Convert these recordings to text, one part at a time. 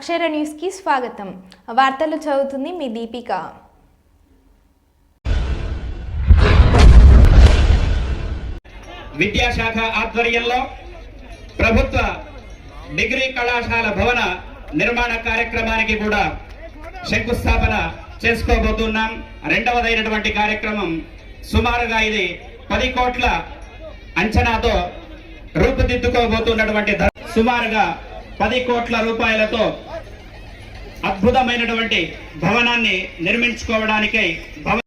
అక్షర న్యూస్కి స్వాగతం. వార్తలు చదువుతుంది మీ దీపిక. విద్యాశాఖ ఆధ్వర్యంలో ప్రభుత్వ డిగ్రీ కళాశాల భవన నిర్మాణ కార్యక్రమానికి కూడా శంకుస్థాపన చేసుకోబోతున్నాం. రెండవదైనటువంటి కార్యక్రమం సుమారుగా ఇది పది కోట్ల అంచనాతో రూపుదిద్దుకోబోతున్నటువంటి సుమారుగా పది కోట్ల రూపాయలతో అద్భుతమైనటువంటి భవనాన్ని నిర్మించుకోవడానికై భవ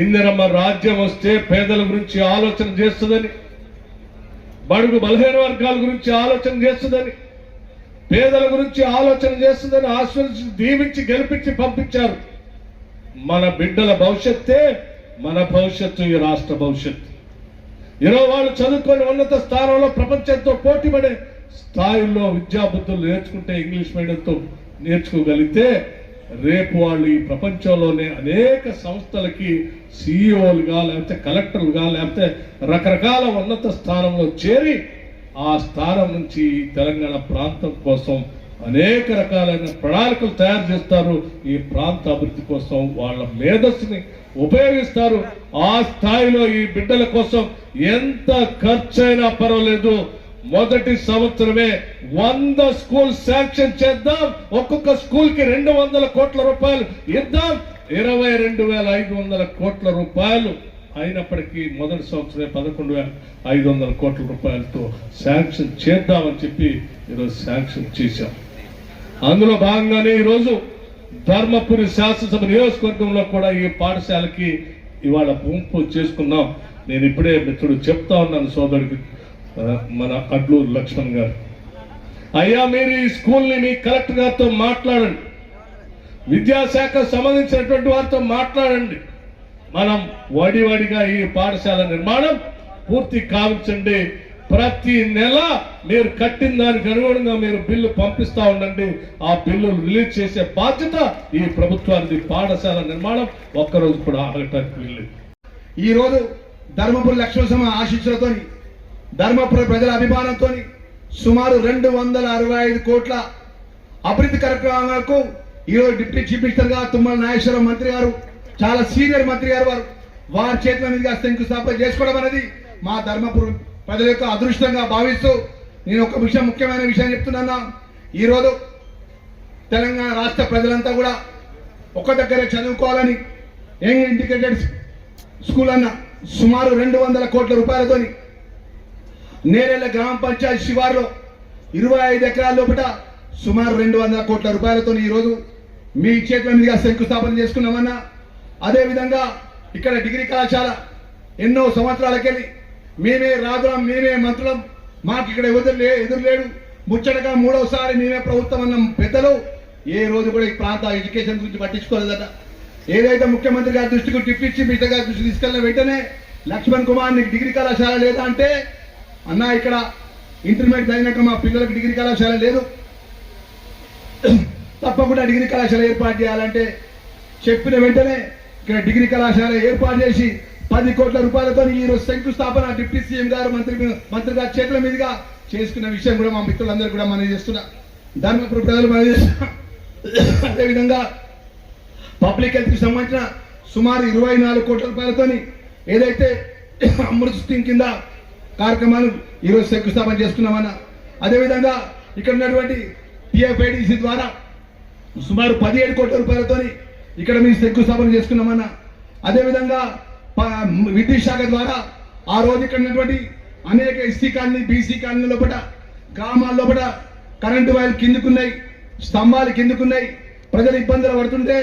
ఇందిరమ్మ రాజ్యం వస్తే పేదల గురించి ఆలోచన చేస్తుందని బడుగు బలహీన వర్గాల గురించి ఆలోచన చేస్తుందని పేదల గురించి ఆలోచన చేస్తుందని ఆశ్వసించి దీవించి గెలిపించి పంపించారు. మన బిడ్డల భవిష్యత్తే మన భవిష్యత్తు ఈ రాష్ట్ర భవిష్యత్తు. ఈరోజు వాళ్ళు చదువుకొని ఉన్నత స్థానంలో ప్రపంచంతో పోటీపడే స్థాయిలో విద్యాబుద్ధులు నేర్చుకుంటే ఇంగ్లీష్ మీడియంతో నేర్చుకోగలిగితే రేపు వాళ్ళు ఈ ప్రపంచంలోనే అనేక సంస్థలకి సిఇఓలుగా లేకపోతే కలెక్టర్లుగా లేకపోతే రకరకాల ఉన్నత స్థానంలో చేరి ఆ స్థానం నుంచి ఈ తెలంగాణ ప్రాంతం కోసం అనేక రకాలైన ప్రణాళికలు తయారు చేస్తారు. ఈ ప్రాంత అభివృద్ధి కోసం వాళ్ళ మేధస్సుని ఉపయోగిస్తారు. ఆ స్థాయిలో ఈ బిడ్డల కోసం ఎంత ఖర్చైనా పర్వాలేదు. మొదటి సంవత్సరమే వంద స్కూల్ శాంక్షన్ చేద్దాం. ఒక్కొక్క స్కూల్కి రెండు వందల కోట్ల రూపాయలు ఇద్దాం. ఇరవై రెండు వేల ఐదు వందల కోట్ల రూపాయలు అయినప్పటికీ మొదటి సంవత్సరమే పదకొండు వేల ఐదు వందల కోట్ల రూపాయలతో శాంక్షన్ చేద్దామని చెప్పి ఈరోజు శాంక్షన్ చేశాం. అందులో భాగంగానే ఈరోజు ధర్మపురి శాసనసభ నియోజకవర్గంలో కూడా ఈ పాఠశాలకి ఇవాళ పూంపు చేసుకున్నాం. నేను ఇప్పుడే మిత్రుడు చెప్తా ఉన్నాను సోదరుడికి. మన అడ్లూరు లక్ష్మణ్ గారు. అయ్యా మీరు ఈ స్కూల్ని మీ కలెక్టర్ గారితో మాట్లాడండి. విద్యాశాఖ సంబంధించినటువంటి వారితో మాట్లాడండి. మనం వడి వడిగా ఈ పాఠశాల నిర్మాణం పూర్తి కావించండి. ప్రతి నెల మీరు కట్టిన దానికి అనుగుణంగా మీరు బిల్లు పంపిస్తా ఉండండి. ఆ బిల్లు రిలీజ్ చేసే బాధ్యత ఈ ప్రభుత్వానికి పాఠశాల నిర్మాణం ఒక్కరోజు కూడా ఆగటానికి వీల్లేదు. ఈరోజు ధర్మపురి లక్ష్మణ ఆశీస్సులతో ధర్మపుర ప్రజల అభిమానంతో సుమారు రెండు వందల అరవై ఐదు కోట్ల అభివృద్ధి కార్యక్రమాలకు ఈరోజు డిప్యూటీ చీఫ్ మినిస్టర్గా తుమ్మల నాగేశ్వరం మంత్రి గారు చాలా సీనియర్ మంత్రి గారు వారు. వారి చేతుల మీదుగా శంకుస్థాపన చేసుకోవడం అనేది మా ధర్మపురం ప్రజల యొక్క అదృష్టంగా భావిస్తూ నేను ఒక విషయం ముఖ్యమైన విషయం చెప్తున్నాను. ఈరోజు తెలంగాణ రాష్ట్ర ప్రజలంతా కూడా ఒక దగ్గరే చదువుకోవాలని యంగ్ ఇంటిగ్రేటెడ్ స్కూల్ అన్న సుమారు రెండు వందల కోట్ల రూపాయలతోని నేరెళ్ళ గ్రామ పంచాయతీ శివారులో ఇరవై ఐదు ఎకరాల లోపల సుమారు రెండు వందల కోట్ల రూపాయలతో ఈరోజు మీ చేతుల మీదుగా శంకుస్థాపన చేసుకున్నామన్నా. అదేవిధంగా ఇక్కడ డిగ్రీ కళాశాల ఎన్నో సంవత్సరాలకెళ్ళి మేమే రాజులం మేమే మంత్రులం. మాకు ఇక్కడ ఎదురు లే ఎదురు లేడు. ముచ్చటగా మూడవసారి మేమే ప్రభుత్వం అన్న పెద్దలు ఏ రోజు కూడా ఈ ప్రాంత ఎడ్యుకేషన్ గురించి పట్టించుకోలేదట. ఏదైతే ముఖ్యమంత్రి గారి దృష్టికి డిప్యూటీ చీఫ్ మినిస్టర్ గారి దృష్టికి తీసుకెళ్ళిన వెంటనే లక్ష్మణ్ కుమార్ నీకు డిగ్రీ కళాశాల లేదా అంటే అన్న ఇక్కడ ఇంటర్మీడియట్ అయినాక మా పిల్లలకు డిగ్రీ కళాశాల లేదు. తప్పకుండా డిగ్రీ కళాశాల ఏర్పాటు చేయాలంటే చెప్పిన వెంటనే ఇక్కడ డిగ్రీ కళాశాల ఏర్పాటు చేసి పది కోట్ల రూపాయలతో ఈ రోజు శంకుస్థాపన డిప్యూటీ సీఎం గారు మంత్రి మంత్రి గారి చేతుల మీదుగా చేసుకున్న విషయం కూడా మా మిత్రులందరూ కూడా మనం చేస్తున్నా. ధర్మపురం ప్రజలు మనం చేస్తున్నా. అదేవిధంగా పబ్లిక్ హెల్త్కి సంబంధించిన సుమారు ఇరవై నాలుగు కోట్ల రూపాయలతోని ఏదైతే అమృత్ స్కీమ్ కింద కార్యక్రమాలు ఈరోజు శంకుస్థాపన చేస్తున్నామన్న అదేవిధంగా ఇక్కడ ఉన్నటువంటి టిఎఫ్ఐడిసి ద్వారా సుమారు పదిహేడు కోట్ల రూపాయలతో ఇక్కడ మీ శంకుస్థాపన చేసుకున్నామన్న. అదేవిధంగా విద్యుత్ శాఖ ద్వారా ఆ రోజు ఇక్కడ ఉన్నటువంటి అనేక ఎస్సీ కాలనీ బీసీ కాలనీ లోపల గ్రామాల లోపల కరెంటు వైర్లు కిందుకున్నాయి స్తంభాలు కిందుకున్నాయి. ప్రజలు ఇబ్బందులు పడుతుంటే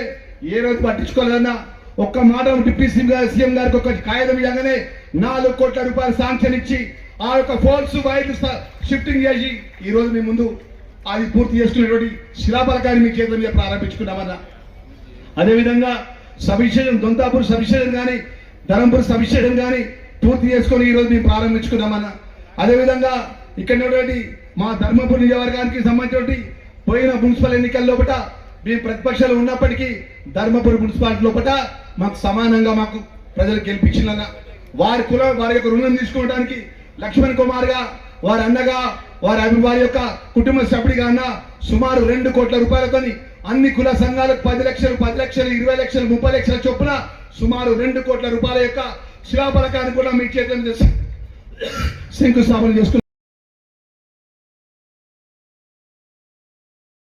ఏ రోజు పట్టించుకోలేదన్నా ఒక్క మాట డిప్యూటీ సీఎం గారు సీఎం గారికి ఒక కాగితం ఇవ్వగానే నాలుగు కోట్ల రూపాయలు శాంక్షన్ ఇచ్చి ఆ యొక్క ఫోన్స్ వైర్లు షిఫ్టింగ్ చేసి ఈ రోజు మీ ముందు అది పూర్తి చేసుకునేటువంటి శిలాపలకాన్ని మీ చేతుల మీద ప్రారంభించుకున్నామన్నా అదేవిధంగా సబిషేషన్ దొంతాపూర్ సబిషేషన్ కానీ ధరంపూర్ సబిషేషన్ కానీ పూర్తి చేసుకొని ఈరోజు మేము ప్రారంభించుకున్నామన్న అదేవిధంగా ఇక్కడ మా ధర్మపూర్ నియోజకవర్గానికి సంబంధించి పోయిన మున్సిపల్ ఎన్నికల లోపల మేము ప్రతిపక్షాలు ఉన్నప్పటికీ ధర్మపురి మున్సిపాలిటీ లోపల మాకు సమానంగా మాకు ప్రజలు గెలిపించిన వారి కుల వారి యొక్క రుణం తీసుకోవడానికి లక్ష్మణ్ కుమార్గా వారి అన్నగా వారి వారి యొక్క కుటుంబ సభ్యుడిగా అన్న సుమారు రెండు కోట్ల రూపాయలతోని అన్ని కుల సంఘాలకు పది లక్షలు పది లక్షలు ఇరవై లక్షలు ముప్పై లక్షల చొప్పున సుమారు రెండు కోట్ల రూపాయల యొక్క శిలాపలకాన్ని కూడా మీ చేతుల మీద శంకుస్థాపన చేసుకున్నారు